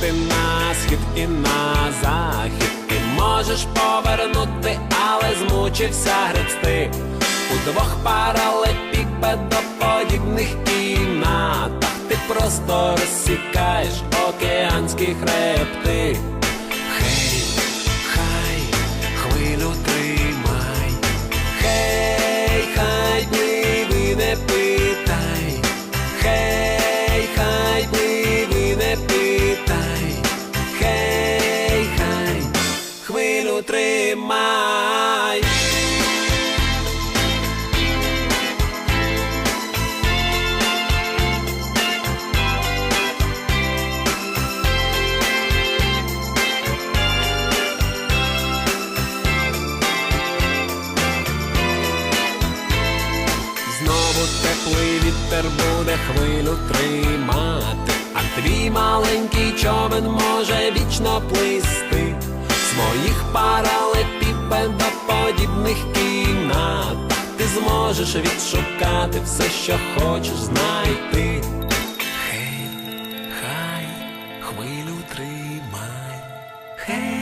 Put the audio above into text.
Повернути на схід і на захід, ти можеш повернути, але змучився гребсти у двох паралепіпедоподібних кімнатах ти просто розсікаєш океанські хребти. Тримай. Знову теплий вітер буде хвилю тримати, а твій маленький човен може вічно плисти моїх паралепіпедоподібних кімнат ти зможеш відшукати все, що хочеш знайти. Хей, хай, хвилю тримай. Хей.